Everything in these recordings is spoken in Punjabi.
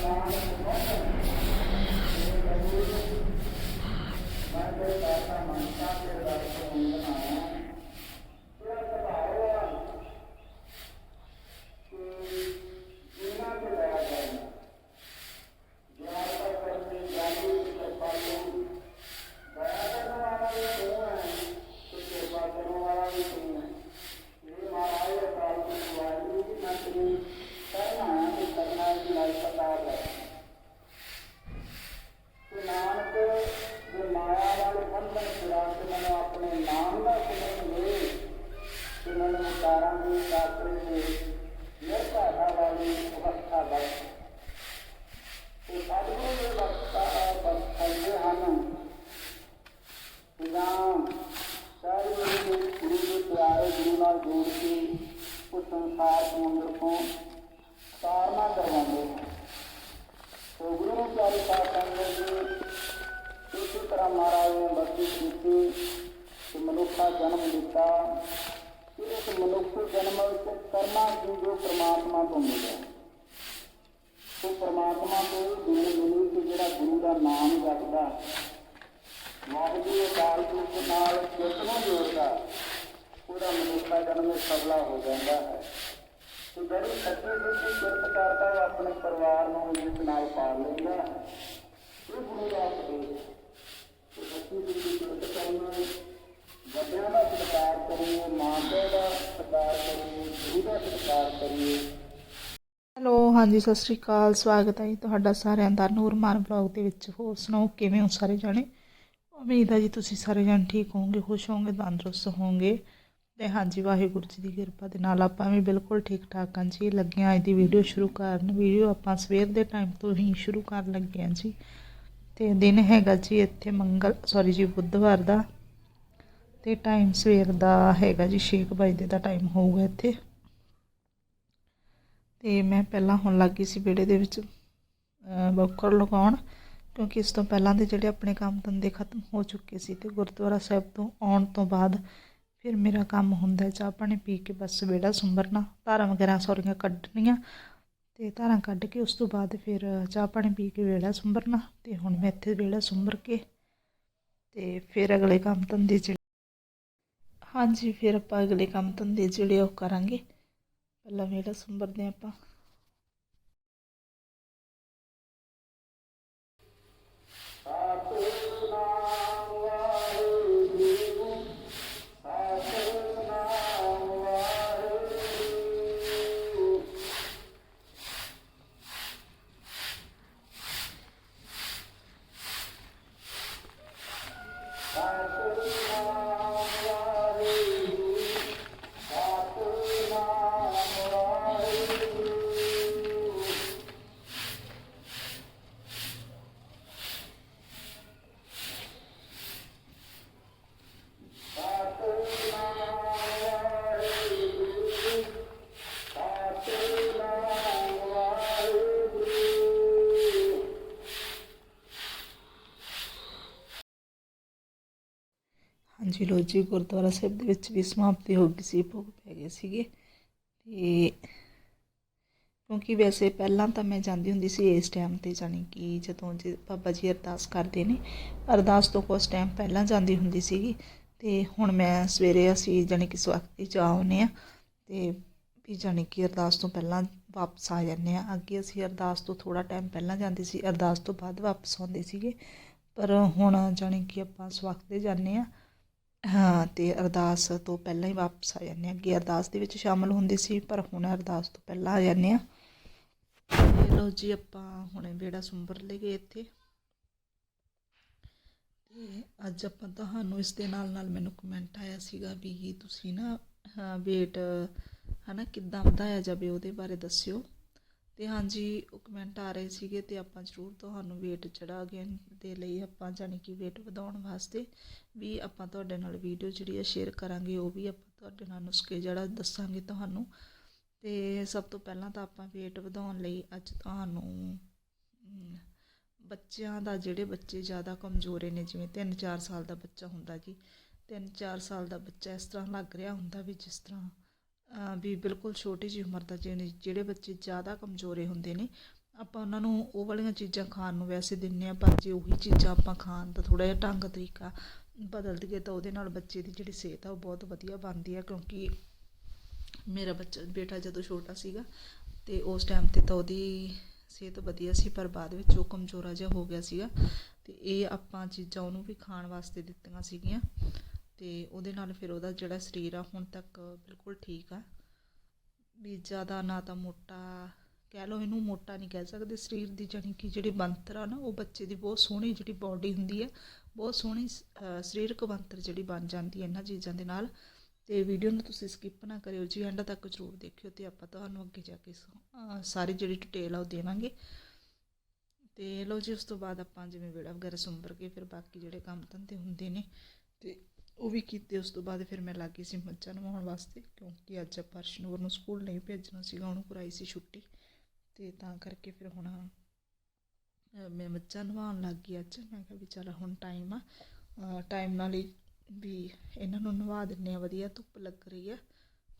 Thank you. ਮਹਾਰਾਜ ਕੀਤੀ ਕਿ ਮਨੁੱਖਾ ਜਨਮ ਲਿੱਤਾ ਇਸ ਮਨੁੱਖ ਜਨਮ ਵਿੱਚ ਕਰਨਾ ਕੀ ਜੋ ਪ੍ਰਮਾਤਮਾ ਤੋਂ ਮਿਲਿਆ ਉਹ ਪ੍ਰਮਾਤਮਾ ਤੋਂ ਇਹ ਗੁਰੂ ਕਿ ਜਿਹੜਾ ਗੁਰੂ ਦਾ ਨਾਮ ਜਪਦਾ, ਵਾਹਿਗੁਰੂ ਅਕਾਲ ਪੁਰਖ ਨਾਲ ਜਿਸ ਨੂੰ ਜੋੜਦਾ, ਉਹਦਾ ਮਨੁੱਖਾ ਜਨਮ ਸਫਲਾ ਹੋ ਜਾਂਦਾ ਹੈ। ਤੇ ਜਿਹੜੀ ਸੱਚੀ ਸੁੱਚੀ ਕਿਰਤ ਕਰਦਾ ਉਹ ਆਪਣੇ ਪਰਿਵਾਰ ਨੂੰ ਜਿਸ ਨਾਲ ਪਾਲ ਲੈਂਦਾ ਹੈ। ਇਹ ਗੁਰੂ ਦਾ ਉਪਦੇਸ਼ ਤੇ ਸੱਚੀ ਸੁੱਚੀ ਕਿਰਤ ਕਰਨਾ ਵੱਡਿਆਂ ਦਾ ਸਤਿਕਾਰ ਕਰੀਏ ਮਾਂ ਪਿਓ ਦਾ ਸਤਿਕਾਰ ਕਰੀਏ ਗੁਰੂ ਦਾ ਸਤਿਕਾਰ ਕਰੀਏ ਹੈਲੋ ਹਾਂਜੀ, ਸਤਿ ਸ਼੍ਰੀ ਅਕਾਲ, ਸਵਾਗਤ ਹੈ ਜੀ ਤੁਹਾਡਾ ਸਾਰਿਆਂ ਦਾ ਨੂਰਮਾਨ ਵਲੌਗ ਦੇ ਵਿੱਚ। ਹੋਰ ਸੁਣਾਓ, ਕਿਵੇਂ ਹੋ ਸਾਰੇ ਜਾਣੇ? ਉਮੀਦ ਹੈ ਜੀ ਤੁਸੀਂ ਸਾਰੇ ਜਾਣੇ ਠੀਕ ਹੋਵੋਗੇ, ਖੁਸ਼ ਹੋਵੋਗੇ, ਤੰਦਰੁਸਤ ਹੋਵੋਗੇ। ਤੇ ਹਾਂਜੀ, ਵਾਹਿਗੁਰੂ ਜੀ ਦੀ ਕਿਰਪਾ ਦੇ ਨਾਲ ਆਪਾਂ ਵੀ ਬਿਲਕੁਲ ਠੀਕ ਠਾਕ ਹਾਂ ਜੀ। ਲੱਗੇ ਹਾਂ ਅੱਜ ਦੀ ਵੀਡੀਓ ਸ਼ੁਰੂ ਕਰਨ। ਵੀਡੀਓ ਆਪਾਂ ਸਵੇਰ ਦੇ ਟਾਈਮ ਤੋਂ ਹੀ ਸ਼ੁਰੂ ਕਰਨ ਲੱਗੇ ਹਾਂ ਜੀ। ਤੇ ਦਿਨ ਹੈਗਾ ਜੀ ਇੱਥੇ ਮੰਗਲ ਸੌਰੀ ਜੀ, ਬੁੱਧਵਾਰ ਦਾ। ਤੇ ਟਾਈਮ ਸਵੇਰ ਦਾ ਹੈਗਾ ਜੀ 6 ਵਜੇ ਦਾ ਟਾਈਮ ਹੋਊਗਾ ਇੱਥੇ। ਤੇ ਮੈਂ ਪਹਿਲਾਂ ਹੁਣ ਲੱਗੀ ਸੀ ਵਿਹੜੇ ਦੇ ਵਿੱਚ ਅਹ, ਬੌਕਰ ਲਗਾਉਣ ਕਿਉਂਕਿ ਇਸ ਤੋਂ ਪਹਿਲਾਂ ਦੇ ਜਿਹੜੇ ਆਪਣੇ ਕੰਮ ਧੰਦੇ ਖਤਮ ਹੋ ਚੁੱਕੇ ਸੀ ਤੇ ਗੁਰਦੁਆਰਾ ਸਾਹਿਬ ਤੋਂ ਆਉਣ ਤੋਂ ਬਾਅਦ ਫਿਰ ਮੇਰਾ ਕੰਮ ਹੁੰਦਾ ਚਾਹ ਪਾਣੀ ਪੀ ਕੇ ਬਸ ਵਿਹੜਾ ਸੁੰਬਰਨਾ ਧਾਰਾਂ ਵਗੈਰਾ ਸੌਰੀਆਂ ਕੱਢਣੀਆਂ ਤੇ ਧਾਰਾਂ ਕੱਢ ਕੇ ਉਸ ਤੋਂ ਬਾਅਦ ਫਿਰ ਚਾਹ ਪਾਣੀ ਪੀ ਕੇ ਵਿਹੜਾ ਸੁੰਬਰਨਾ ਤੇ ਹੁਣ ਮੈਂ ਇੱਥੇ ਵਿਹੜਾ ਸੁੰਬਰ ਕੇ ਤੇ ਫਿਰ ਅਗਲੇ ਕੰਮ ਧੰਦੇ ਜਿਹੜੇ ਹਾਂਜੀ ਫਿਰ ਆਪਾਂ ਅਗਲੇ ਕੰਮ ਧੰਦੇ ਜਿਹੜੇ ਉਹ ਕਰਾਂਗੇ। ਪਹਿਲਾਂ ਵਿਹੜਾ ਸੁੰਬਰਦੇ ਹਾਂ ਆਪਾਂ। ਹਾਂਜੀ ਲੋ ਜੀ ਗੁਰਦੁਆਰਾ ਸਾਹਿਬ ਦੇ ਵਿੱਚ ਵੀ ਸਮਾਪਤੀ ਹੋ ਗਈ ਸੀ, ਭੋਗ ਪੈ ਗਏ ਸੀਗੇ। ਤੇ ਕਿਉਂਕਿ ਵੈਸੇ ਪਹਿਲਾਂ ਤਾਂ ਮੈਂ ਜਾਂਦੀ ਹੁੰਦੀ ਸੀ ਇਸ ਟਾਈਮ ਤੇ, ਜਾਣੀ ਕਿ ਜਦੋਂ ਜੀ ਬਾਬਾ ਜੀ ਅਰਦਾਸ ਕਰਦੇ ਨੇ, ਅਰਦਾਸ ਤੋਂ ਕੁਝ ਟਾਈਮ ਪਹਿਲਾਂ ਜਾਂਦੀ ਹੁੰਦੀ ਸੀਗੀ। ਤੇ ਹੁਣ ਮੈਂ ਸਵੇਰੇ ਅਸੀਂ ਜਾਣੀ ਕਿ ਸਵਖਤੀ ਜਾ ਆਉਂਦੇ ਆ ਤੇ ਵੀ ਜਾਣੀ ਕਿ ਅਰਦਾਸ ਤੋਂ ਪਹਿਲਾਂ ਵਾਪਸ ਆ ਜਾਂਦੇ ਆ ਅੱਗੇ ਅਸੀਂ ਅਰਦਾਸ ਤੋਂ ਥੋੜਾ ਟਾਈਮ ਪਹਿਲਾਂ ਜਾਂਦੇ ਸੀ, ਅਰਦਾਸ ਤੋਂ ਬਾਅਦ ਵਾਪਸ ਆਉਂਦੇ ਸੀਗੇ। ਪਰ ਹੁਣ ਜਾਣੀ ਕਿ ਆਪਾਂ ਸਵਖਤੇ ਜਾਂਦੇ ਆ ਹਾਂ ਅਤੇ ਅਰਦਾਸ ਤੋਂ ਪਹਿਲਾਂ ਹੀ ਵਾਪਸ ਆ ਜਾਂਦੇ ਹਾਂ। ਅੱਗੇ ਅਰਦਾਸ ਦੇ ਵਿੱਚ ਸ਼ਾਮਲ ਹੁੰਦੇ ਸੀ, ਪਰ ਹੁਣ ਅਰਦਾਸ ਤੋਂ ਪਹਿਲਾਂ ਆ ਜਾਂਦੇ ਹਾਂ। ਤੇ ਲਓ ਜੀ, ਆਪਾਂ ਹੁਣੇ ਬੇੜਾ ਸੁੰਬਰ ਗਏ ਇੱਥੇ। ਤੇ ਅੱਜ ਆਪਾਂ ਤੁਹਾਨੂੰ ਇਸ ਦੇ ਨਾਲ ਨਾਲ ਮੈਨੂੰ ਕਮੈਂਟ ਆਇਆ ਸੀਗਾ ਵੀ ਤੁਸੀਂ ਨਾ weight, ਹਨਾ, ਕਿੱਦਾਂ ਵਧਾਇਆ ਜਾਵੇ ਉਹਦੇ ਬਾਰੇ ਦੱਸਿਓ। ਅਤੇ ਹਾਂਜੀ, ਉਹ ਕਮੈਂਟ ਆ ਰਹੇ ਸੀਗੇ ਅਤੇ ਆਪਾਂ ਜ਼ਰੂਰ ਤੁਹਾਨੂੰ ਵੇਟ ਚੜਾ ਗੇਨ ਦੇ ਲਈ ਆਪਾਂ ਜਾਣੀ ਕਿ ਵੇਟ ਵਧਾਉਣ ਵਾਸਤੇ ਵੀ ਆਪਾਂ ਤੁਹਾਡੇ ਨਾਲ ਵੀਡੀਓ ਜਿਹੜੀ ਆ ਸ਼ੇਅਰ ਕਰਾਂਗੇ, ਉਹ ਵੀ ਆਪਾਂ ਤੁਹਾਡੇ ਨਾਲ ਨੁਸਖੇ ਜਿਹੜਾ ਦੱਸਾਂਗੇ ਤੁਹਾਨੂੰ। ਤੇ ਸਭ ਤੋਂ ਪਹਿਲਾਂ ਤਾਂ ਆਪਾਂ weight ਵਧਾਉਣ ਲਈ ਅੱਜ ਤੁਹਾਨੂੰ ਬੱਚਿਆਂ ਦਾ ਜਿਹੜੇ ਬੱਚੇ ਜ਼ਿਆਦਾ ਕਮਜ਼ੋਰੇ ਨੇ, ਜਿਵੇਂ 3-4 ਸਾਲ ਦਾ ਬੱਚਾ ਹੁੰਦਾ ਜੀ 3-4 ਸਾਲ ਦਾ ਬੱਚਾ ਇਸ ਤਰ੍ਹਾਂ ਲੱਗ ਰਿਹਾ ਹੁੰਦਾ ਵੀ ਜਿਸ ਤਰ੍ਹਾਂ ਵੀ ਬਿਲਕੁਲ ਛੋਟੀ ਜਿਹੀ ਉਮਰ ਦਾ ਜਿਹੜੇ ਜਿਹੜੇ ਬੱਚੇ ਜ਼ਿਆਦਾ ਕਮਜ਼ੋਰੇ ਹੁੰਦੇ ਨੇ, ਆਪਾਂ ਉਹਨਾਂ ਨੂੰ ਉਹ ਵਾਲੀਆਂ ਚੀਜ਼ਾਂ ਖਾਣ ਨੂੰ ਵੈਸੇ ਦਿੰਨੇ ਆ ਪਰ ਜੇ ਉਹੀ ਚੀਜ਼ਾਂ ਆਪਾਂ ਖਾਣ ਦਾ ਥੋੜਾ ਜਿਹਾ ਢੰਗ ਤਰੀਕਾ ਬਦਲ ਦਈਏ ਤਾਂ ਉਹਦੇ ਨਾਲ ਬੱਚੇ ਦੀ ਜਿਹੜੀ ਸਿਹਤ ਆ ਉਹ ਬਹੁਤ ਵਧੀਆ ਬਣਦੀ ਆ, ਕਿਉਂਕਿ ਮੇਰਾ ਬੱਚਾ, ਬੇਟਾ ਜਦੋਂ ਛੋਟਾ ਸੀਗਾ ਤੇ ਉਸ ਟਾਈਮ ਤੇ ਤਾਂ ਉਹਦੀ ਸਿਹਤ ਵਧੀਆ ਸੀ, ਪਰ ਬਾਅਦ ਵਿੱਚ ਉਹ ਕਮਜ਼ੋਰਾ ਜਿਹਾ ਹੋ ਗਿਆ ਸੀਗਾ ਤੇ ਇਹ ਆਪਾਂ ਚੀਜ਼ਾਂ ਉਹਨੂੰ ਵੀ ਖਾਣ ਵਾਸਤੇ ਦਿੱਤੀਆਂ ਸੀਗੀਆਂ। ਅਤੇ ਉਹਦੇ ਨਾਲ ਫਿਰ ਉਹਦਾ ਜਿਹੜਾ ਸਰੀਰ ਆ ਹੁਣ ਤੱਕ ਬਿਲਕੁਲ ਠੀਕ ਆ। ਵੀ ਜ਼ਿਆਦਾ ਨਾ ਤਾਂ ਮੋਟਾ ਕਹਿ ਲਓ ਇਹਨੂੰ ਮੋਟਾ ਨਹੀਂ ਕਹਿ ਸਕਦੇ, ਸਰੀਰ ਦੀ ਜਾਣੀ ਕਿ ਜਿਹੜੀ ਬਣਤਰ ਆ ਨਾ, ਉਹ ਬੱਚੇ ਦੀ ਬਹੁਤ ਸੋਹਣੀ ਜਿਹੜੀ ਬਾਡੀ ਹੁੰਦੀ ਹੈ ਬਹੁਤ ਸੋਹਣੀ ਸ- ਸਰੀਰਕ ਬਣਤਰ ਜਿਹੜੀ ਬਣ ਜਾਂਦੀ ਹੈ ਇਹਨਾਂ ਚੀਜ਼ਾਂ ਦੇ ਨਾਲ। ਤੇ ਵੀਡੀਓ ਨੂੰ ਤੁਸੀਂ ਸਕਿਪ ਨਾ ਕਰਿਓ ਜੀ, ਐਂਡ ਤੱਕ ਜ਼ਰੂਰ ਦੇਖਿਓ ਤੇ ਆਪਾਂ ਤੁਹਾਨੂੰ ਅੱਗੇ ਜਾ ਕੇ ਸਾਰੀ ਜਿਹੜੀ ਡਿਟੇਲ ਆ ਉਹ ਦੇਵਾਂਗੇ। ਤੇ ਲਓ ਜੀ, ਉਸ ਤੋਂ ਬਾਅਦ ਆਪਾਂ ਜਿਵੇਂ ਵਿਹੜਾ ਵਗੈਰਾ ਸੁੰਬਰ ਕੇ ਫਿਰ ਬਾਕੀ ਜਿਹੜੇ ਕੰਮ ਧੰਦੇ ਹੁੰਦੇ ਨੇ। ਤੇ ਉਹ ਵੀ ਕੀਤੇ, ਉਸ ਤੋਂ ਬਾਅਦ ਫਿਰ ਮੈਂ ਲੱਗ ਗਈ ਸੀ ਮੱਝਾਂ ਨਵਾਉਣ ਵਾਸਤੇ, ਕਿਉਂਕਿ ਅੱਜ ਆਪਾਂ ਅਰਸ਼ਨੂਰ ਨੂੰ ਸਕੂਲ ਨਹੀਂ ਭੇਜਣਾ ਸੀਗਾ, ਉਹਨੂੰ ਕਰਾਈ ਸੀ ਛੁੱਟੀ। ਤੇ ਤਾਂ ਕਰਕੇ ਫਿਰ ਹੁਣ ਮੈਂ ਮੱਝਾਂ ਨਵਾਉਣ ਲੱਗ ਗਈ ਅੱਜ। ਮੈਂ ਕਿਹਾ ਵੀ ਚੱਲ ਹੁਣ ਟਾਈਮ ਆ। ਟਾਈਮ ਨਾਲ ਹੀ ਵੀ ਇਹਨਾਂ ਨੂੰ ਨਵਾ ਦਿੰਨੇ ਆ ਵਧੀਆ ਧੁੱਪ ਲੱਗ ਰਹੀ ਆ,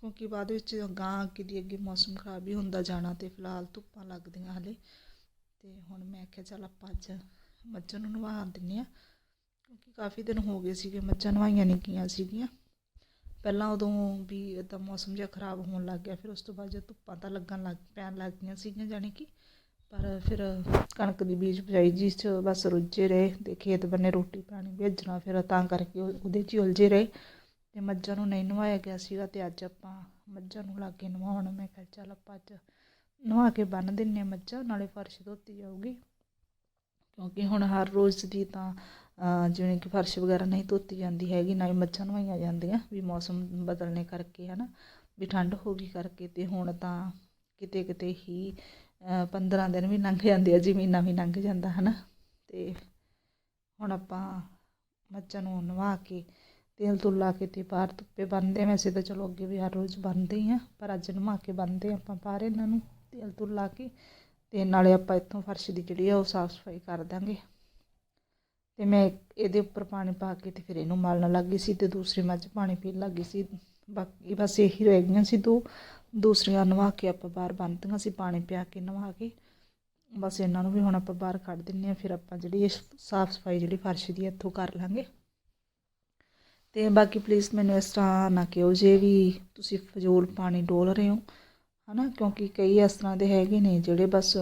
ਕਿਉਂਕਿ ਬਾਅਦ ਵਿੱਚ ਗਾਂ ਅੱਗੇ ਦੀ ਅੱਗੇ ਮੌਸਮ ਖਰਾਬ ਹੀ ਹੁੰਦਾ ਜਾਣਾ ਤੇ ਫਿਲਹਾਲ ਧੁੱਪਾਂ ਲੱਗਦੀਆਂ ਹਲੇ। ਤੇ ਹੁਣ ਮੈਂ ਕਿਹਾ ਚੱਲ ਆਪਾਂ ਅੱਜ ਮੱਝਾਂ ਨੂੰ ਨਵਾ ਦਿੰਨੇ ਆ ਕਿਉਂਕਿ ਕਾਫੀ ਦਿਨ ਹੋ ਗਏ ਸੀਗੇ, ਮੱਝਾਂ ਨਵਾਈਆਂ ਨਹੀਂ ਗਈਆਂ ਸੀਗੀਆਂ। ਪਹਿਲਾਂ ਉਦੋਂ ਵੀ ਇਦਾਂ ਮੌਸਮ ਜਿਹਾ ਖਰਾਬ ਹੋਣ ਲੱਗ ਗਿਆ, ਫਿਰ ਉਸ ਤੋਂ ਬਾਅਦ ਜਦ ਧੁੱਪਾਂ ਤਾਂ ਲੱਗਣ ਲੱਗ, ਪੈਣ ਲੱਗ ਗਈਆਂ ਸੀਗੀਆਂ ਜਾਣੀ ਕਿ। ਪਰ ਫਿਰ ਕਣਕ ਦੀ ਬੀਜ ਬਜਾਈ, ਜਿਸ 'ਚ ਬਸ ਰੁੱਝੇ ਰਹੇ, ਤੇ ਖੇਤ ਬੰਨੇ ਰੋਟੀ ਪਾਣੀ ਭੇਜਣਾ, ਫਿਰ ਤਾਂ ਕਰਕੇ ਉਹ- ਉਹਦੇ 'ਚ ਹੀ ਉਲਝੇ ਰਹੇ। ਤੇ ਮੱਝਾਂ ਨੂੰ ਨਹੀਂ ਨਵਾਇਆ ਗਿਆ ਸੀਗਾ ਤੇ ਅੱਜ ਆਪਾਂ ਮੱਝਾਂ ਨੂੰ ਲਾ ਕੇ ਨਵਾਉਣ, ਮੈਂ ਕਿਹਾ ਚੱਲ ਆਪਾਂ ਅੱਜ ਨਵਾ ਕੇ ਬੰਨ ਦਿੰਨੇ ਹਾਂ ਮੱਝਾਂ, ਨਾਲੇ ਫਰਸ਼ ਧੋਤੀ ਜਾਊਗੀ। ਕਿਉਂਕਿ ਹੁਣ ਹਰ ਰੋਜ਼ ਦੀ ਤਾਂ ਜਿਵੇਂ ਕਿ ਫਰਸ਼ ਵਗੈਰਾ ਨਹੀਂ ਧੋਤੀ ਜਾਂਦੀ ਹੈਗੀ ਨਾ ਹੀ ਮੱਝਾਂ ਨਵਾਈਆਂ ਜਾਂਦੀਆਂ ਵੀ ਮੌਸਮ ਬਦਲਣੇ ਕਰਕੇ ਹੈ ਨਾ ਵੀ ਠੰਡ ਹੋ ਗਈ ਕਰਕੇ ਅਤੇ ਹੁਣ ਤਾਂ ਕਿਤੇ ਕਿਤੇ ਹੀ 15 ਦਿਨ ਵੀ ਲੰਘ ਜਾਂਦੇ ਆ ਜੀ ਮਹੀਨਾ ਵੀ ਲੰਘ ਜਾਂਦਾ ਹੈ ਨਾ ਅਤੇ ਹੁਣ ਆਪਾਂ ਮੱਝਾਂ ਨੂੰ ਨਵਾ ਕੇ ਤੇਲ ਤੁਲ ਲਾ ਕੇ ਤੇ ਬਾਹਰ ਧੁੱਪੇ ਬੰਨਦੇ ਆ। ਵੈਸੇ ਤਾਂ ਚਲੋ ਅੱਗੇ ਵੀ ਹਰ ਰੋਜ਼ ਬੰਨਦੇ ਹੀ ਆ, ਪਰ ਅੱਜ ਨਵਾ ਕੇ ਬੰਨਦੇ ਆਪਾਂ ਬਾਹਰ ਇਹਨਾਂ ਨੂੰ ਤੇਲ ਤੁਲ ਲਾ ਕੇ ਅਤੇ ਨਾਲੇ ਆਪਾਂ ਇੱਥੋਂ ਫਰਸ਼ ਦੀ ਜਿਹੜੀ ਆ ਉਹ ਸਾਫ਼ ਸਫ਼ਾਈ ਕਰ ਦਾਂਗੇ। ਅਤੇ ਮੈਂ ਇਹਦੇ ਉੱਪਰ ਪਾਣੀ ਪਾ ਕੇ ਅਤੇ ਫਿਰ ਇਹਨੂੰ ਮਲਣ ਲੱਗ ਗਈ ਸੀ ਅਤੇ ਦੂਸਰੀ ਮੱਝ ਪਾਣੀ ਪੀਣ ਲੱਗ ਗਈ ਸੀ। ਬਾਕੀ ਬਸ ਇਹੀ ਰਹਿ ਗਈਆਂ ਸੀ ਦੋ। ਦੂਸਰੀਆਂ ਨਵਾ ਕੇ ਆਪਾਂ ਬਾਹਰ ਬੰਨ੍ਹਤੀਆਂ ਸੀ ਪਾਣੀ ਪਿਆ ਕੇ ਨਵਾ ਕੇ। ਬਸ ਇਹਨਾਂ ਨੂੰ ਵੀ ਹੁਣ ਆਪਾਂ ਬਾਹਰ ਕੱਢ ਦਿੰਨੇ ਆ ਫਿਰ ਆਪਾਂ ਜਿਹੜੀ ਇਹ ਸਾਫ਼ ਸਫ਼ਾਈ ਜਿਹੜੀ ਫਰਸ਼ ਦੀ ਇੱਥੋਂ ਕਰ ਲਾਂਗੇ। ਤੇ ਬਾਕੀ ਪਲੀਜ਼ ਮੈਨੂੰ ਇਸ ਤਰ੍ਹਾਂ ਨਾ ਕਿਹੋ ਜੇ ਵੀ ਤੁਸੀਂ ਫਜ਼ੂਲ ਪਾਣੀ ਡੋਲ ਰਹੇ ਹੋ, ਹਨਾ? ਕਿਉਂਕਿ ਕਈ ਇਸ ਤਰ੍ਹਾਂ ਦੇ ਹੈਗੇ ਨੇ ਜਿਹੜੇ ਬਸ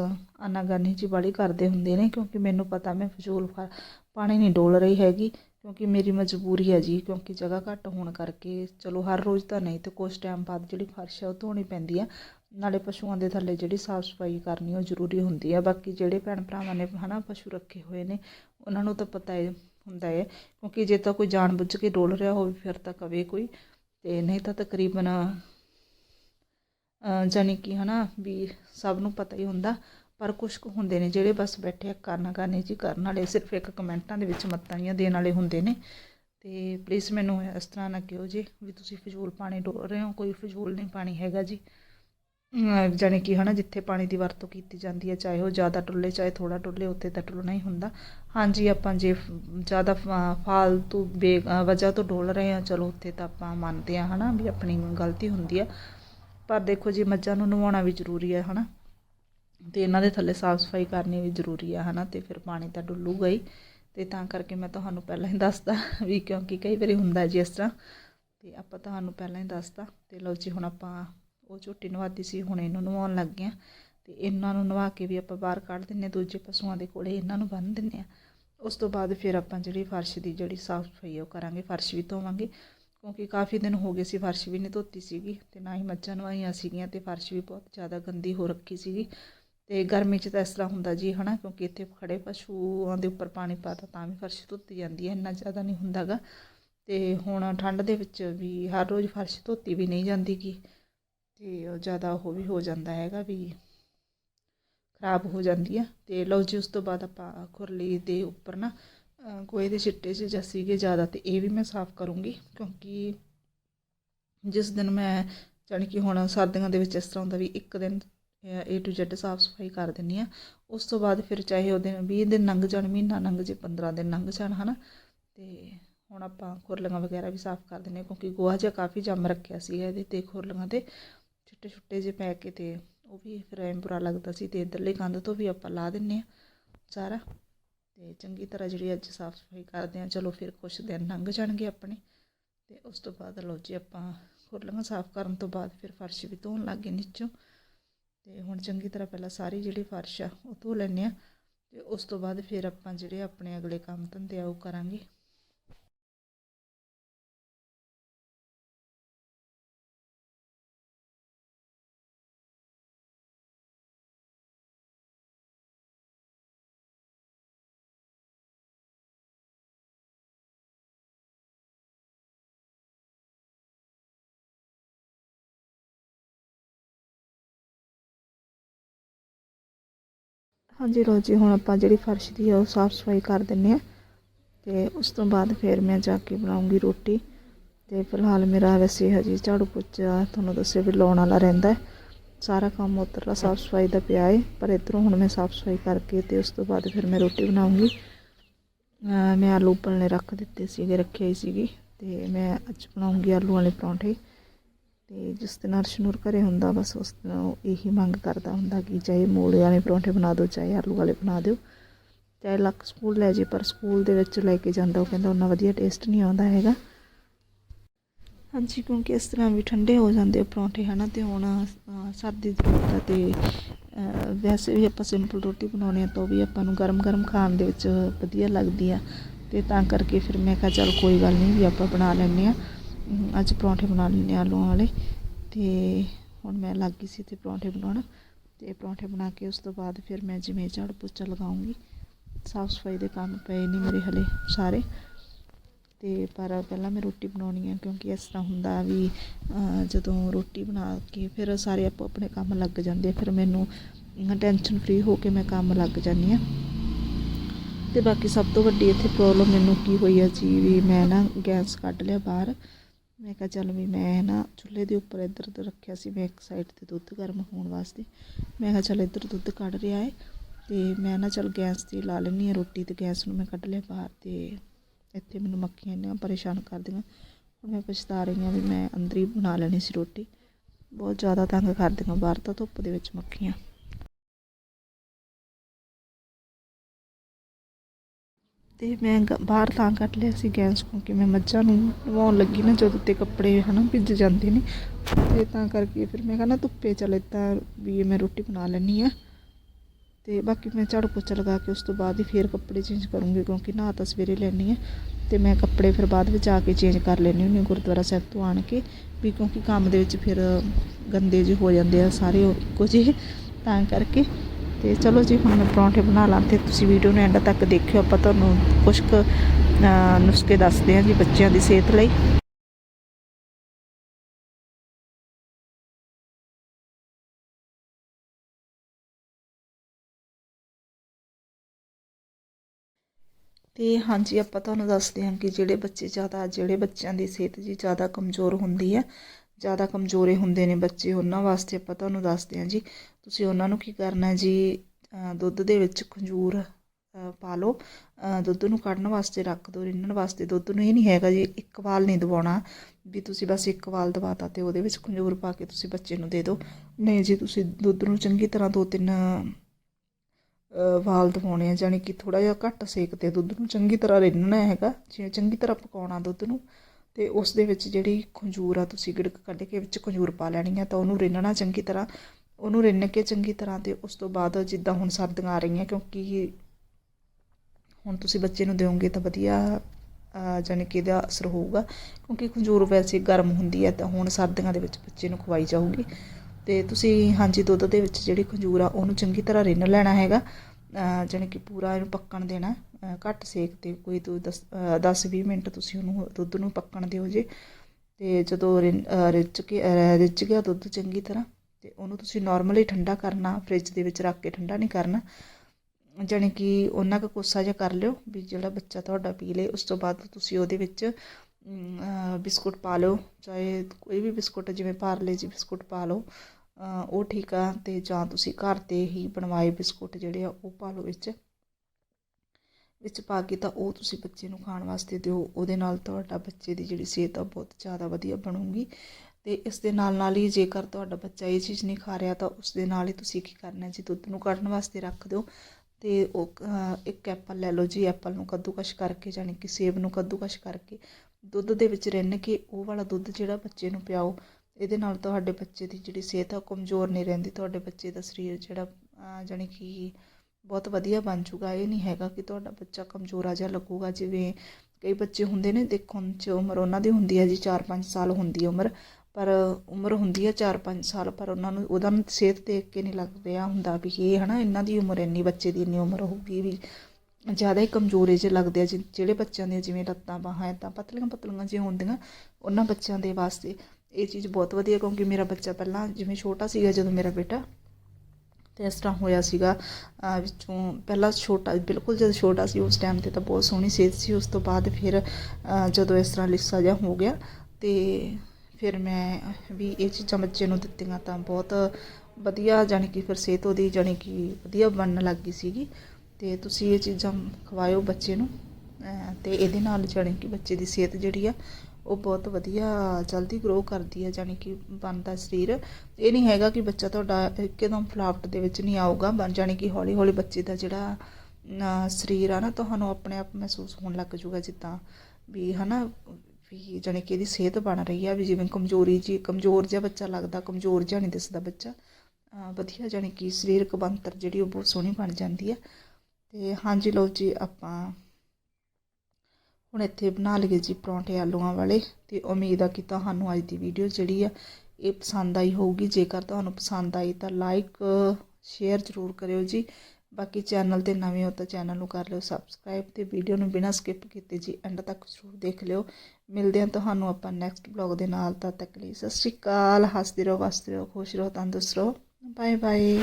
ਅਨਾਗਾਨੀ ਚ ਵਾਲੀ ਕਰਦੇ ਹੁੰਦੇ ਨੇ, ਕਿਉਂਕਿ ਮੈਨੂੰ ਪਤਾ ਮੈਂ ਫਜ਼ੂਲ ਫ- ਪਾਣੀ ਨਹੀਂ ਡੋਲ ਰਹੀ ਹੈਗੀ, ਕਿਉਂਕਿ ਮੇਰੀ ਮਜਬੂਰੀ ਹੈ ਜੀ, ਕਿਉਂਕਿ ਜਗ੍ਹਾ ਘੱਟ ਹੋਣ ਕਰਕੇ, ਚਲੋ ਹਰ ਰੋਜ਼ ਤਾਂ ਨਹੀਂ, ਤੇ ਕੁਝ ਟਾਈਮ ਬਾਅਦ ਜਿਹੜੀ ਫਰਸ਼ ਹੈ ਉਹ ਧੋਣੀ ਪੈਂਦੀ ਆ। ਨਾਲੇ ਪਸ਼ੂਆਂ ਦੇ ਥੱਲੇ ਜਿਹੜੀ ਸਾਫ਼ ਸਫ਼ਾਈ ਕਰਨੀ ਉਹ ਜ਼ਰੂਰੀ ਹੁੰਦੀ ਆ। ਬਾਕੀ ਜਿਹੜੇ ਭੈਣ ਭਰਾਵਾਂ ਨੇ ਹਨਾ, ਪਸ਼ੂ ਰੱਖੇ ਹੋਏ ਨੇ, ਉਹਨਾਂ ਨੂੰ ਤਾਂ ਪਤਾ ਹੈ ਹੁੰਦਾ ਹੈ, ਕਿਉਂਕਿ ਜੇ ਤਾਂ ਕੋਈ ਜਾਣ ਬੁੱਝ ਕੇ ਡੋਲ ਰਿਹਾ ਹੋਵੇ, ਫਿਰ ਤਾਂ ਕਵੇ ਕੋਈ। ਤੇ ਨਹੀਂ ਤਾਂ ਤਕਰੀਬਨ, ਅਹ ਜਾਣੀ ਕਿ ਹਨਾ, ਵੀ ਸਭ ਨੂੰ ਪਤਾ ਹੀ ਹੁੰਦਾ। ਪਰ ਕੁਝ ਕੁ ਹੁੰਦੇ ਨੇ ਜਿਹੜੇ ਬਸ ਬੈਠੇ ਆ, ਕਰਨਾ ਕਰਨੇ ਜੀ, ਕਰਨ ਵਾਲੇ ਸਿਰਫ ਇੱਕ ਕਮੈਂਟਾਂ ਦੇ ਵਿੱਚ ਮੱਤਾਂ ਜੀਆਂ ਦੇਣ ਵਾਲੇ ਹੁੰਦੇ ਨੇ। ਤੇ ਪਲੀਜ਼ ਮੈਨੂੰ ਇਸ ਤਰ੍ਹਾਂ ਨਾ ਕਿਹੋ ਜੀ ਵੀ ਤੁਸੀਂ ਫਜ਼ੂਲ ਪਾਣੀ ਡੋਲ ਰਹੇ ਹੋ, ਕੋਈ ਫਜ਼ੂਲ ਨਹੀਂ ਪਾਣੀ ਹੈਗਾ ਜੀ। ਅਮ ਜਾਣੀ ਕਿ ਹਨਾ, ਜਿੱਥੇ ਪਾਣੀ ਦੀ ਵਰਤੋਂ ਕੀਤੀ ਜਾਂਦੀ ਹੈ, ਚਾਹੇ ਉਹ ਜ਼ਿਆਦਾ ਟੁੱਲੇ, ਚਾਹੇ ਥੋੜਾ ਟੁੱਲੇ, ਉੱਥੇ ਤਾਂ ਟੁੱਲਣਾ ਹੀ ਹੁੰਦਾ। ਹਾਂਜੀ, ਆਪਾਂ ਜੇ ਜ਼ਿਆਦਾ ਫ- ਫਾਲਤੂ ਬੇ ਵਜ੍ਹਾ ਤੋਂ ਡੋਲ ਰਹੇ ਹਾਂ, ਚਲੋ ਉੱਥੇ ਤਾਂ ਆਪਾਂ ਮੰਨਦੇ ਹਾਂ ਹਨਾ ਵੀ ਆਪਣੀ ਗਲਤੀ ਹੁੰਦੀ ਆ ਪਰ ਦੇਖੋ ਜੀ, ਮੱਝਾਂ ਨੂੰ ਨਵਾਉਣਾ ਵੀ ਜ਼ਰੂਰੀ ਹੈ ਹਨਾ। ਤੇ ਇਹਨਾਂ ਦੇ ਥੱਲੇ ਸਾਫ਼ ਸਫ਼ਾਈ ਕਰਨੀ ਵੀ ਜ਼ਰੂਰੀ ਆ, ਹਨਾ, ਤੇ ਫਿਰ ਪਾਣੀ ਤਾਂ ਡੁੱਲੂਗਾ ਹੀ। ਤੇ ਤਾਂ ਕਰਕੇ ਮੈਂ ਤੁਹਾਨੂੰ ਪਹਿਲਾਂ ਹੀ ਦੱਸਦਾ ਵੀ ਕਿਉਂਕਿ ਕਈ ਵਾਰੀ ਹੁੰਦਾ ਜੀ ਇਸ ਤਰ੍ਹਾਂ, ਤੇ ਆਪਾਂ ਤੁਹਾਨੂੰ ਪਹਿਲਾਂ ਹੀ ਦੱਸਦਾ ਤੇ ਲਓ ਜੀ, ਹੁਣ ਆਪਾਂ ਉਹ ਝੋਟੀ ਨਵਾਦੀ ਸੀ, ਹੁਣ ਇਹਨੂੰ ਨਵਾਉਣ ਲੱਗ ਗਏ ਹਾਂ ਤੇ ਇਹਨਾਂ ਨੂੰ ਨਵਾ ਕੇ ਵੀ ਆਪਾਂ ਬਾਹਰ ਕੱਢ ਦਿੰਨੇ ਦੂਜੇ ਪਸ਼ੂਆਂ ਦੇ ਕੋਲੇ ਇਹਨਾਂ ਨੂੰ ਬੰਨ੍ਹ ਦਿੰਨੇ ਆ। ਉਸ ਤੋਂ ਬਾਅਦ ਫਿਰ ਆਪਾਂ ਜਿਹੜੀ ਫਰਸ਼ ਦੀ ਜਿਹੜੀ ਸਾਫ਼ ਸਫ਼ਾਈ ਉਹ ਕਰਾਂਗੇ, ਫਰਸ਼ ਵੀ ਧੋਵਾਂਗੇ। ਕਿਉਂਕਿ ਕਾਫੀ ਦਿਨ ਹੋ ਗਏ ਸੀ, ਫਰਸ਼ ਵੀ ਨਹੀਂ ਧੋਤੀ ਸੀਗੀ, ਤੇ ਨਾ ਹੀ ਮੱਝਾਂ ਨਵਾਈਆਂ ਸੀਗੀਆਂ, ਤੇ ਫਰਸ਼ ਵੀ ਬਹੁਤ ਜ਼ਿਆਦਾ ਗੰਦੀ ਹੋ ਰੱਖੀ ਸੀਗੀ। ਤੇ ਗਰਮੀ 'ਚ ਤਾਂ ਇਸ ਤਰ੍ਹਾਂ ਹੁੰਦਾ ਜੀ ਹਨਾ ਕਿਉਂਕਿ ਇੱਥੇ ਖੜੇ ਪਸ਼ੂਆਂ ਦੇ ਉੱਪਰ ਪਾਣੀ ਪਾਤਾ ਤਾਂ ਵੀ ਫਰਸ਼ ਧੋਤੀ ਜਾਂਦੀ ਹੈ ਇੰਨਾ ਜ਼ਿਆਦਾ ਨਹੀਂ ਹੁੰਦਾਗਾ। ਤੇ ਹੁਣ ਠੰਡ ਦੇ ਵਿੱਚ ਵੀ ਹਰ ਰੋਜ਼ ਫਰਸ਼ ਧੋਤੀ ਵੀ ਨਹੀਂ ਜਾਂਦੀ ਗੀ ਤੇ ਉਹ ਜ਼ਿਆਦਾ ਉਹ ਵੀ ਹੋ ਜਾਂਦਾ ਹੈਗਾ ਵੀ ਖਰਾਬ ਹੋ ਜਾਂਦੀ ਆ। ਤੇ ਲਓ ਜੀ ਉਸ ਤੋਂ ਬਾਅਦ ਆਪਾਂ ਖੁਰਲੀ ਦੇ ਉੱਪਰ ਨਾ ਅ, ਗੋਹੇ ਦੇ ਛਿੱਟੇ ਜਿਹੇ ਸੀਗੇ ਜ਼ਿਆਦਾ ਤੇ ਇਹ ਵੀ ਮੈਂ ਸਾਫ਼ ਕਰੂੰਗੀ ਕਿਉਂਕਿ ਜਿਸ ਦਿਨ ਮੈਂ ਜਾਣੀ ਕਿ ਹੁਣ ਸਰਦੀਆਂ ਦੇ ਵਿੱਚ ਇਸ ਤਰ੍ਹਾਂ ਹੁੰਦਾ ਵੀ ਇੱਕ ਦਿਨ ਏ ਟੂ ਜ਼ੈਡ ਸਾਫ਼ ਸਫ਼ਾਈ ਕਰ ਦਿੰਨੀ ਆ ਉਸ ਤੋਂ ਬਾਅਦ ਫਿਰ ਚਾਹੇ ਉਹ ਦਿਨ 20 ਦਿਨ ਲੰਘ ਜਾਣ, ਮਹੀਨਾ ਲੰਘ ਜੇ 15 ਦਿਨ ਲੰਘ ਜਾਣ, ਹਨਾ। ਤੇ ਹੁਣ ਆਪਾਂ ਖੁਰਲੀਆਂ ਵਗੈਰਾ ਵੀ ਸਾਫ਼ ਕਰ ਦਿੰਨੇ ਆ ਕਿਉਂਕਿ ਗੋਹਾ ਜਿਹਾ ਕਾਫੀ ਜੰਮ ਰੱਖਿਆ ਸੀ ਇਹਦੇ ਤੇ ਖੁਰਲੀਆਂ ਤੇ ਛਿੱਟੇ ਛੁੱਟੇ ਜਿਹੇ ਪੈ ਕੇ ਤੇ ਉਹ ਵੀ ਫਿਰ ਐਂ ਬੁਰਾ ਲੱਗਦਾ ਸੀ ਤੇ ਇੱਧਰਲੀ ਕੰਧ ਤੋਂ ਵੀ ਆਪਾਂ ਲਾ ਦਿੰਨੇ ਆ ਸਾਰਾ। ਤੇ ਚੰਗੀ ਤਰ੍ਹਾਂ ਜਿਹੜੀ ਅੱਜ ਸਾਫ਼ ਸਫ਼ਾਈ ਕਰਦੇ ਆ ਚਲੋ ਫਿਰ ਕੁਛ ਦਿਨ ਲੰਘ ਜਾਣਗੇ ਆਪਣੇ। ਤੇ ਉਸ ਤੋਂ ਬਾਅਦ ਲਓ ਜੀ ਆਪਾਂ ਖੁਰਲੀਆਂ ਸਾਫ਼ ਕਰਨ ਤੋਂ ਬਾਅਦ ਫਿਰ ਫਰਸ਼ ਵੀ ਧੋਣ ਲੱਗੇ ਨੀਚੋਂ। ਤੇ ਹੁਣ ਚੰਗੀ ਤਰ੍ਹਾਂ ਪਹਿਲਾਂ ਸਾਰੀ ਜਿਹੜੀ ਫਰਸ਼ ਆ, ਉਹ ਧੋ ਲੈਂਦੇ ਆ ਤੇ ਉਸ ਤੋਂ ਬਾਅਦ ਫਿਰ ਆਪਾਂ ਜਿਹੜੇ ਆਪਣੇ ਅਗਲੇ ਕੰਮ ਧੰਦੇ ਆ, ਉਹ ਕਰਾਂਗੇ। ਹਾਂਜੀ ਲਓ ਜੀ, ਹੁਣ ਆਪਾਂ ਜਿਹੜੀ ਫਰਸ਼ ਦੀ ਆ ਉਹ ਸਾਫ਼ ਸਫ਼ਾਈ ਕਰ ਦਿੰਨੇ ਆ ਤੇ ਉਸ ਤੋਂ ਬਾਅਦ ਫਿਰ ਮੈਂ ਜਾ ਕੇ ਬਣਾਉਂਗੀ ਰੋਟੀ ਤੇ ਫਿਲਹਾਲ ਮੇਰਾ ਵੈਸੇ ਹਜੇ ਝਾੜੂ ਪੋਚਾ ਤੁਹਾਨੂੰ ਦੱਸਿਆ ਵੀ ਲਾਉਣ ਵਾਲਾ ਰਹਿੰਦਾ ਸਾਰਾ ਕੰਮ ਉੱਧਰਲਾ ਸਾਫ਼ ਸਫ਼ਾਈ ਦਾ ਪਿਆ ਹੈ ਪਰ ਇੱਧਰੋਂ ਹੁਣ ਮੈਂ ਸਾਫ਼ ਸਫ਼ਾਈ ਕਰਕੇ ਤੇ ਉਸ ਤੋਂ ਬਾਅਦ ਫਿਰ ਮੈਂ ਰੋਟੀ ਬਣਾਉਂਗੀ। ਮੈਂ ਆਲੂ ਉਬਲਣੇ ਰੱਖ ਦਿੱਤੇ ਸੀਗੇ, ਰੱਖੇ ਹੀ ਸੀਗੀ ਤੇ ਮੈਂ ਅੱਜ ਬਣਾਉਂਗੀ ਆਲੂ ਵਾਲੇ ਪਰੌਂਠੇ। ਤੇ ਜਿਸ ਦਿਨ ਅਰਸ਼ਨੂਰ ਘਰੇ ਹੁੰਦਾ, ਬਸ ਉਸ ਦਿਨ ਉਹ ਇਹੀ ਮੰਗ ਕਰਦਾ ਹੁੰਦਾ ਕਿ ਚਾਹੇ ਮੂਲੇ ਵਾਲੇ ਪਰੌਂਠੇ ਬਣਾ ਦਿਓ, ਚਾਹੇ ਆਲੂ ਵਾਲੇ ਬਣਾ ਦਿਓ। ਚਾਹੇ ਲੱਕ ਸਕੂਲ ਲੈ ਜੇ ਪਰ ਸਕੂਲ ਦੇ ਵਿੱਚ ਲੈ ਕੇ ਜਾਂਦਾ, ਉਹ ਕਹਿੰਦਾ ਉਹਨਾਂ ਵਧੀਆ ਟੇਸਟ ਨਹੀਂ ਆਉਂਦਾ ਹੈਗਾ। ਹਾਂਜੀ, ਕਿਉਂਕਿ ਇਸ ਤਰ੍ਹਾਂ ਵੀ ਠੰਡੇ ਹੋ ਜਾਂਦੇ ਆ ਪਰੌਂਠੇ, ਹਨਾ? ਤੇ ਹੁਣ ਸਰਦੀ ਦੀ ਰੁੱਤ ਹੈ ਤੇ ਵੈਸੇ ਵੀ ਆਪਾਂ ਸਿੰਪਲ ਰੋਟੀ ਬਣਾਉਣੇ ਆ ਤਾਂ ਉਹ ਵੀ ਆਪਾਂ ਨੂੰ ਗਰਮ-ਗਰਮ ਖਾਣ ਦੇ ਵਿੱਚ ਵਧੀਆ ਲੱਗਦੀ ਆ। ਤੇ ਤਾਂ ਕਰਕੇ ਫਿਰ ਮੈਂ ਕਿਹਾ, ਚੱਲ ਕੋਈ ਗੱਲ ਨਹੀਂ, ਵੀ ਆਪਾਂ ਬਣਾ ਲੈਂਦੇ ਆ ਅੱਜ ਪਰੌਂਠੇ ਬਣਾ ਲੈਂਦੇ ਆ ਆਲੂਆਂ ਵਾਲੇ ਤੇ ਹੁਣ ਮੈਂ ਲੱਗ ਗਈ ਸੀ ਤੇ ਪਰੌਂਠੇ ਬਣਾਉਣ ਤੇ ਪਰੌਂਠੇ ਬਣਾ ਕੇ ਉਸ ਤੋਂ ਬਾਅਦ ਫਿਰ ਮੈਂ ਜਿਵੇਂ ਝਾੜੂ ਪੋਚਾ ਲਗਾਉਂਗੀ, ਸਾਫ਼ ਸਫ਼ਾਈ ਦੇ ਕੰਮ ਪਏ ਨਹੀਂ ਮੇਰੇ ਹਲੇ ਸਾਰੇ ਤੇ ਪਰ ਪਹਿਲਾਂ ਮੈਂ ਰੋਟੀ ਬਣਾਉਣੀ ਆ ਕਿਉਂਕਿ ਇਸ ਤਰ੍ਹਾਂ ਹੁੰਦਾ ਵੀ ਜਦੋਂ ਰੋਟੀ ਬਣਾ ਕੇ ਫਿਰ ਸਾਰੇ ਆਪੋ ਆਪਣੇ ਕੰਮ ਲੱਗ ਜਾਂਦੇ ਆ, ਫਿਰ ਮੈਨੂੰ ਟੈਨਸ਼ਨ ਫ੍ਰੀ ਹੋ ਕੇ ਮੈਂ ਕੰਮ ਲੱਗ ਜਾਂਦੀ ਆ। ਤੇ ਬਾਕੀ ਸਭ ਤੋਂ ਵੱਡੀ ਇੱਥੇ ਪ੍ਰੋਬਲਮ ਮੈਨੂੰ ਕੀ ਹੋਈ ਆ ਜੀ ਵੀ ਮੈਂ ਨਾ ਗੈਸ ਕੱਢ ਲਿਆ ਬਾਹਰ ਮੈਂ ਕਿਹਾ ਚੱਲ ਵੀ ਮੈਂ ਨਾ ਚੁੱਲ੍ਹੇ ਦੇ ਉੱਪਰ ਇੱਧਰ ਉੱਧਰ ਰੱਖਿਆ ਸੀ, ਮੈਂ ਇੱਕ ਸਾਈਡ ਤੇ ਦੁੱਧ ਗਰਮ ਹੋਣ ਵਾਸਤੇ। ਮੈਂ ਕਿਹਾ ਚੱਲ ਇੱਧਰ ਦੁੱਧ ਕੱਢ ਰਿਹਾ ਹੈ ਤੇ ਮੈਂ ਨਾ ਚੱਲ ਗੈਸ ਤੇ ਲਾ ਲੈਂਦੀ ਆ ਰੋਟੀ ਤੇ ਗੈਸ ਨੂੰ ਮੈਂ ਕੱਢ ਲਿਆ ਬਾਹਰ ਤੇ ਇੱਥੇ ਮੈਨੂੰ ਮੱਖੀਆਂ ਇੰਨੀਆਂ ਪਰੇਸ਼ਾਨ ਕਰਦੀਆਂ ਹੁਣ ਮੈਂ ਪਛਤਾ ਰਹੀ ਹਾਂ ਵੀ ਮੈਂ ਅੰਦਰ ਹੀ ਬਣਾ ਲੈਣੀ ਸੀ ਰੋਟੀ। ਬਹੁਤ ਜ਼ਿਆਦਾ ਤੰਗ ਕਰਦੀਆਂ ਬਾਹਰ ਤਾਂ ਧੁੱਪ ਦੇ ਵਿੱਚ ਮੱਖੀਆਂ। ਤੇ ਮੈਂ ਗ- ਬਾਹਰ ਤਾਂ ਕੱਢ ਲਿਆ ਸੀ ਗੈਸ ਕਿਉਂਕਿ ਮੈਂ ਮੱਝਾਂ ਨੂੰ ਨਵਾਉਣ ਲੱਗੀ ਨਾ ਜਦੋਂ ਤੇ ਕੱਪੜੇ ਹਨਾ ਭਿੱਜ ਜਾਂਦੇ ਨੇ। ਤੇ ਤਾਂ ਕਰਕੇ ਫਿਰ ਮੈਂ ਕਹਿੰਦਾ ਧੁੱਪੇ ਚੱਲ ਤਾਂ ਵੀ ਮੈਂ ਰੋਟੀ ਬਣਾ ਲੈਣੀ ਆ ਤੇ ਬਾਕੀ ਮੈਂ ਝਾੜੂ ਪੋਚਾ ਲਗਾ ਕੇ ਉਸ ਤੋਂ ਬਾਅਦ ਹੀ ਫਿਰ ਕੱਪੜੇ ਚੇਂਜ ਕਰੂੰਗੀ ਕਿਉਂਕਿ ਨਾ ਤਾਂ ਸਵੇਰੇ ਲੈਣੀ ਆ ਤੇ ਮੈਂ ਕੱਪੜੇ ਫਿਰ ਬਾਅਦ ਵਿੱਚ ਆ ਕੇ ਚੇਂਜ ਕਰ ਲੈਣੀ ਹੁੰਦੀ ਹਾਂ ਗੁਰਦੁਆਰਾ ਸਾਹਿਬ ਤੋਂ ਆਣ ਕੇ ਵੀ ਕਿਉਂਕਿ ਕੰਮ ਦੇ ਵਿੱਚ ਫਿਰ ਗੰਦੇ ਜਿਹੇ ਹੋ ਜਾਂਦੇ ਆ ਸਾਰੇ ਇੱਕੋ ਜਿਹੇ। ਤਾਂ ਕਰਕੇ ਤੇ ਚਲੋ ਜੀ, ਹੁਣ ਮੈਂ ਪਰੌਂਠੇ ਬਣਾ ਲਾਂ ਤੇ ਤੁਸੀਂ ਵੀਡੀਓ ਨੂੰ ਐਂਡ ਤੱਕ ਦੇਖਿਓ। ਆਪਾਂ ਤੁਹਾਨੂੰ ਕੁਝ ਕੁ ਨੁਸਖੇ ਦੱਸਦੇ ਹਾਂ ਜੀ ਬੱਚਿਆਂ ਦੀ ਸਿਹਤ ਲਈ। ਤੇ ਹਾਂਜੀ, ਆਪਾਂ ਤੁਹਾਨੂੰ ਦੱਸਦੇ ਹਾਂ ਕਿ ਜਿਹੜੇ ਬੱਚੇ ਜ਼ਿਆਦਾ, ਜਿਹੜੇ ਬੱਚਿਆਂ ਦੀ ਸਿਹਤ ਜੀ ਜ਼ਿਆਦਾ ਕਮਜ਼ੋਰ ਹੁੰਦੀ ਹੈ ਜ਼ਿਆਦਾ ਕਮਜ਼ੋਰੇ ਹੁੰਦੇ ਨੇ ਬੱਚੇ ਉਹਨਾਂ ਵਾਸਤੇ ਆਪਾਂ ਤੁਹਾਨੂੰ ਦੱਸਦੇ ਹਾਂ ਜੀ। ਤੁਸੀਂ ਉਹਨਾਂ ਨੂੰ ਕੀ ਕਰਨਾ ਜੀ? ਦੁੱਧ ਦੇ ਵਿੱਚ ਖੰਜੂਰ ਪਾ ਲਓ। ਦੁੱਧ ਨੂੰ ਕੱਢਣ ਵਾਸਤੇ ਰੱਖ ਦਿਓ ਰਿੰਨਣ ਵਾਸਤੇ। ਦੁੱਧ ਨੂੰ ਇਹ ਨਹੀਂ ਹੈਗਾ ਜੀ, ਇੱਕ ਵਾਲ ਨਹੀਂ ਦਵਾਉਣਾ। ਵੀ ਤੁਸੀਂ ਬਸ ਇੱਕ ਵਾਲ ਦਵਾਤਾ ਤੇ ਉਹਦੇ ਵਿੱਚ ਖੰਜੂਰ ਪਾ ਕੇ ਤੁਸੀਂ ਬੱਚੇ ਨੂੰ ਦੇ ਦਿਓ ਨਹੀਂ ਜੀ, ਤੁਸੀਂ ਦੁੱਧ ਨੂੰ ਚੰਗੀ ਤਰ੍ਹਾਂ ਦੋ ਤਿੰਨ ਵਾਲ ਦਵਾਉਣੇ ਆ, ਜਾਣੀ ਕਿ ਥੋੜਾ ਜਿਹਾ ਘੱਟ ਸੇਕ ਤੇ ਦੁੱਧ ਨੂੰ ਚੰਗੀ ਤਰ੍ਹਾਂ ਰਿੰਨਣਾ ਹੈਗਾ। ਜਿਵੇਂ ਚੰਗੀ ਤਰ੍ਹਾਂ ਪਕਾਉਣਾ ਦੁੱਧ ਨੂੰ। ਅਤੇ ਉਸ ਦੇ ਵਿੱਚ ਜਿਹੜੀ ਖੰਜੂਰ ਆ ਤੁਸੀਂ ਗੜਕ ਕੱਢ ਕੇ ਵਿੱਚ ਖੰਜੂਰ ਪਾ ਲੈਣੀ ਆ ਤਾਂ ਉਹਨੂੰ ਰਿੰਨਣਾ ਚੰਗੀ ਤਰ੍ਹਾਂ ਉਹਨੂੰ ਰਿੰਨ ਕੇ ਚੰਗੀ ਤਰ੍ਹਾਂ ਤੇ ਉਸ ਤੋਂ ਬਾਅਦ ਜਿੱਦਾਂ ਹੁਣ ਸਰਦੀਆਂ ਆ ਰਹੀਆਂ ਕਿਉਂਕਿ ਹੁਣ ਤੁਸੀਂ ਬੱਚੇ ਨੂੰ ਦਿਓਗੇ ਤਾਂ ਵਧੀਆ ਅ, ਜਾਣੀ ਕਿ ਇਹਦਾ ਅਸਰ ਹੋਊਗਾ ਕਿਉਂਕਿ ਖੰਜੂਰ ਵੈਸੇ ਗਰਮ ਹੁੰਦੀ ਹੈ ਤਾਂ ਹੁਣ ਸਰਦੀਆਂ ਦੇ ਵਿੱਚ ਬੱਚੇ ਨੂੰ ਖਵਾਈ ਜਾਊਗੀ। ਤੇ ਤੁਸੀਂ ਹਾਂਜੀ ਦੁੱਧ ਦੇ ਵਿੱਚ ਜਿਹੜੀ ਖੰਜੂਰ ਆ ਉਹਨੂੰ ਚੰਗੀ ਤਰ੍ਹਾਂ ਰਿੰਨ ਲੈਣਾ ਹੈਗਾ ਜਾਣੀ ਕਿ ਪੂਰਾ ਇਹਨੂੰ ਪੱਕਣ ਦੇਣਾ ਘੱਟ ਸੇਕ ਤੇ ਕੋਈ ਦੋ 10 20 ਮਿੰਟ ਤੁਸੀਂ ਉਹਨੂੰ ਦੁੱਧ ਨੂੰ ਪੱਕਣ ਦਿਓ ਜੇ। ਤੇ ਜਦੋਂ ਰਿੰਨ- ਰਿੱਝ ਕੇ ਰਿੱਝ ਗਿਆ ਦੁੱਧ ਚੰਗੀ ਤਰ੍ਹਾਂ, ਤੇ ਉਹਨੂੰ ਤੁਸੀਂ ਨਾਰਮਲੀ ਠੰਡਾ ਕਰਨਾ ਫ੍ਰਿਜ ਦੇ ਵਿੱਚ ਰੱਖ ਕੇ ਠੰਡਾ ਨਹੀਂ ਕਰਨਾ। ਜਾਣੀ ਕਿ ਉਹਨਾਂ ਕੁ ਕੋਸਾ ਜਿਹਾ ਕਰ ਲਿਓ ਵੀ ਜਿਹੜਾ ਬੱਚਾ ਤੁਹਾਡਾ ਪੀ ਲੇ, ਉਸ ਤੋਂ ਬਾਅਦ ਤੁਸੀਂ ਉਹਦੇ ਵਿੱਚ ਬਿਸਕੁਟ ਪਾ ਲਓ, ਚਾਹੇ ਕੋਈ ਵੀ ਬਿਸਕੁਟ ਜਿਵੇਂ ਪਾਰਲੇ ਜੀ ਬਿਸਕੁਟ ਪਾ ਲਓ। ਉਹ ਠੀਕ ਆ ਅਤੇ ਜਾਂ ਤੁਸੀਂ ਘਰ ਤੇ ਹੀ ਬਣਵਾਏ ਬਿਸਕੁਟ ਜਿਹੜੇ ਆ ਉਹ ਪਾ ਲਓ ਵਿੱਚ। ਵਿੱਚ ਪਾ ਕੇ ਤਾਂ ਉਹ ਤੁਸੀਂ ਬੱਚੇ ਨੂੰ ਖਾਣ ਵਾਸਤੇ ਦਿਓ। ਉਹਦੇ ਨਾਲ ਤੁਹਾਡਾ ਬੱਚੇ ਦੀ ਜਿਹੜੀ ਸਿਹਤ ਆ ਬਹੁਤ ਜ਼ਿਆਦਾ ਵਧੀਆ ਬਣੂਗੀ। ਤੇ ਇਸ ਦੇ ਨਾਲ ਨਾਲ ਹੀ ਜੇਕਰ ਤੁਹਾਡਾ ਬੱਚਾ ਇਹ ਚੀਜ਼ ਨਹੀਂ ਖਾ ਰਿਹਾ ਤਾਂ ਉਸ ਦੇ ਨਾਲ ਹੀ ਤੁਸੀਂ ਕੀ ਕਰਨਾ ਜੀ? ਦੁੱਧ ਨੂੰ ਕੱਢਣ ਵਾਸਤੇ ਰੱਖ ਦਿਓ। ਤੇ ਉਹ ਇੱਕ ਐਪਲ ਲੈ ਲਓ ਜੀ। ਐਪਲ ਨੂੰ ਕੱਦੂਕਸ਼ ਕਰਕੇ ਯਾਨੀ ਕਿ ਸੇਬ ਨੂੰ ਕੱਦੂਕਸ਼ ਕਰਕੇ ਦੁੱਧ ਦੇ ਵਿੱਚ ਰਿੰਨ ਕੇ ਉਹ ਵਾਲਾ ਦੁੱਧ ਜਿਹੜਾ ਬੱਚੇ ਨੂੰ ਪਿਆਓ। ਇਹਦੇ ਨਾਲ ਤੁਹਾਡੇ ਬੱਚੇ ਦੀ ਜਿਹੜੀ ਸਿਹਤ ਆ ਉਹ ਕਮਜ਼ੋਰ ਨਹੀਂ ਰਹਿੰਦੀ ਤੁਹਾਡੇ ਬੱਚੇ ਦਾ ਸਰੀਰ ਜਿਹੜਾ ਅਹ, ਜਾਣੀ ਕਿ ਬਹੁਤ ਵਧੀਆ ਬਣ ਜੂਗਾ ਇਹ ਨਹੀਂ ਹੈਗਾ ਕਿ ਤੁਹਾਡਾ ਬੱਚਾ ਕਮਜ਼ੋਰਾ ਜਿਹਾ ਲੱਗੂਗਾ। ਜਿਵੇਂ ਕਈ ਬੱਚੇ ਹੁੰਦੇ ਨੇ ਦੇਖਣ 'ਚ ਉਮਰ ਉਹਨਾਂ ਦੀ ਹੁੰਦੀ ਹੈ ਜੀ 4-5 ਸਾਲ ਹੁੰਦੀ ਹੈ ਉਮਰ। ਪਰ ਉਮਰ ਹੁੰਦੀ ਹੈ 4-5 ਸਾਲ ਪਰ ਉਹਨਾਂ ਨੂੰ ਉਹਦਾ ਨੂੰ ਸਿਹਤ ਦੇਖ ਕੇ ਨਹੀਂ ਲੱਗ ਰਿਹਾ ਹੁੰਦਾ ਵੀ ਇਹ ਹਨਾ ਇਹਨਾਂ ਦੀ ਉਮਰ ਇੰਨੀ ਬੱਚੇ ਦੀ ਇੰਨੀ ਉਮਰ ਹੋਊਗੀ ਵੀ ਜ਼ਿਆਦਾ ਹੀ ਕਮਜ਼ੋਰੇ ਜਿਹੇ ਲੱਗਦੇ ਆ ਜਿ- ਜਿਹੜੇ ਬੱਚਿਆਂ ਦੀਆਂ ਜਿਵੇਂ ਲੱਤਾਂ ਬਾਹਾਂ ਤਾਂ ਪਤਲੀਆਂ ਪਤਲੀਆਂ ਜਿਹੀਆਂ ਹੁੰਦੀਆਂ ਉਹਨਾਂ ਬੱਚਿਆਂ ਦੇ ਵਾਸਤੇ। ਇਹ ਚੀਜ਼ ਬਹੁਤ ਵਧੀਆ ਕਿਉਂਕਿ ਮੇਰਾ ਬੱਚਾ ਪਹਿਲਾਂ ਜਿਵੇਂ ਛੋਟਾ ਸੀਗਾ ਜਦੋਂ ਮੇਰਾ ਬੇਟਾ, ਤੇ ਇਸ ਤਰ੍ਹਾਂ ਹੋਇਆ ਸੀਗਾ ਵਿੱਚੋਂ ਪਹਿਲਾਂ ਛੋਟਾ, ਬਿਲਕੁਲ ਜਦ ਛੋਟਾ ਸੀ ਉਸ ਟਾਈਮ ਤੇ ਤਾਂ ਬਹੁਤ ਸੋਹਣੀ ਸਿਹਤ ਸੀ, ਉਸ ਤੋਂ ਬਾਅਦ ਫਿਰ ਜਦੋਂ ਇਸ ਤਰ੍ਹਾਂ ਲਿੱਸਾ ਜਿਹਾ ਹੋ ਗਿਆ, ਤੇ ਫਿਰ ਮੈਂ ਵੀ ਇਹ ਚੀਜ਼ਾਂ ਬੱਚੇ ਨੂੰ ਦਿੱਤੀਆਂ ਤਾਂ ਬਹੁਤ ਵਧੀਆ ਜਾਣੀ ਕਿ ਫਿਰ ਸਿਹਤ ਉਹਦੀ ਜਾਣੀ ਕਿ ਵਧੀਆ ਬਣਨ ਲੱਗ ਗਈ ਸੀਗੀ, ਤੇ ਤੁਸੀਂ ਇਹ ਚੀਜ਼ਾਂ ਖਵਾਇਓ ਬੱਚੇ ਨੂੰ, ਅਹ, ਤੇ ਇਹਦੇ ਨਾਲ ਜਾਣੀ ਕਿ ਬੱਚੇ ਦੀ ਸਿਹਤ ਜਿਹੜੀ ਆ ਉਹ ਬਹੁਤ ਵਧੀਆ ਜਲਦੀ ਗਰੋ ਕਰਦੀ ਹੈ, ਜਾਣੀ ਕਿ ਬਣਦਾ ਸਰੀਰ। ਇਹ ਨਹੀਂ ਹੈਗਾ ਕਿ ਬੱਚਾ ਤੁਹਾਡਾ ਇੱਕਦਮ ਫਲਾਵਟ ਦੇ ਵਿੱਚ ਨਹੀਂ ਆਊਗਾ, ਬਣ ਜਾਣੀ ਕਿ ਹੌਲੀ ਹੌਲੀ ਬੱਚੇ ਦਾ ਜਿਹੜਾ ਸਰੀਰ ਆ ਨਾ, ਤੁਹਾਨੂੰ ਆਪਣੇ ਆਪ ਮਹਿਸੂਸ ਹੋਣ ਲੱਗ ਜੂਗਾ ਜਿੱਦਾਂ ਵੀ, ਹਨਾ, ਵੀ ਜਾਣੀ ਕਿ ਇਹਦੀ ਸਿਹਤ ਬਣ ਰਹੀ ਆ, ਵੀ ਜਿਵੇਂ ਕਮਜ਼ੋਰੀ ਜੀ, ਕਮਜ਼ੋਰ ਜਿਹਾ ਬੱਚਾ ਲੱਗਦਾ, ਕਮਜ਼ੋਰ ਜਿਹਾ ਨਹੀਂ ਦਿਸਦਾ ਬੱਚਾ। ਵਧੀਆ ਜਾਣੀ ਕਿ ਸਰੀਰਕ ਬਣਤਰ ਜਿਹੜੀ ਉਹ ਬਹੁਤ ਸੋਹਣੀ ਬਣ ਜਾਂਦੀ ਆ। ਤੇ ਹਾਂਜੀ ਲਓ ਜੀ, ਆਪਾਂ ਹੁਣ ਇੱਥੇ ਬਣਾ ਲਈਏ ਜੀ ਪਰੌਂਠੇ ਆਲੂਆਂ ਵਾਲੇ ਤੇ ਉਮੀਦ ਆ ਕਿ ਤੁਹਾਨੂੰ ਅੱਜ ਦੀ ਵੀਡੀਓ ਜਿਹੜੀ ਆ ਇਹ ਪਸੰਦ ਆਈ ਹੋਊਗੀ। ਜੇਕਰ ਤੁਹਾਨੂੰ ਪਸੰਦ ਆਈ ਤਾਂ ਲਾਈਕ ਸ਼ੇਅਰ ਜ਼ਰੂਰ ਕਰਿਓ ਜੀ। ਬਾਕੀ ਚੈਨਲ ਤੇ ਨਵੇਂ ਹੋ ਤਾਂ ਚੈਨਲ ਨੂੰ ਕਰ ਲਿਓ ਸਬਸਕ੍ਰਾਈਬ ਤੇ ਵੀਡੀਓ ਨੂੰ ਬਿਨਾਂ ਸਕਿਪ ਕੀਤੇ ਜੀ ਐਂਡ ਤੱਕ ਜ਼ਰੂਰ ਦੇਖ ਲਿਓ। ਮਿਲਦੇ ਹਾਂ ਤੁਹਾਨੂੰ ਆਪਾਂ ਨੈਕਸਟ ਬਲੌਗ ਦੇ ਨਾਲ। ਤਦ ਤੱਕ ਲਈ ਸਤਿ ਸ਼੍ਰੀ ਅਕਾਲ। ਹੱਸਦੇ ਰਹੋ, ਵਸਦੇ ਰਹੋ, ਖੁਸ਼ ਰਹੋ, ਤੰਦਰੁਸਤ ਰਹੋ। Bye bye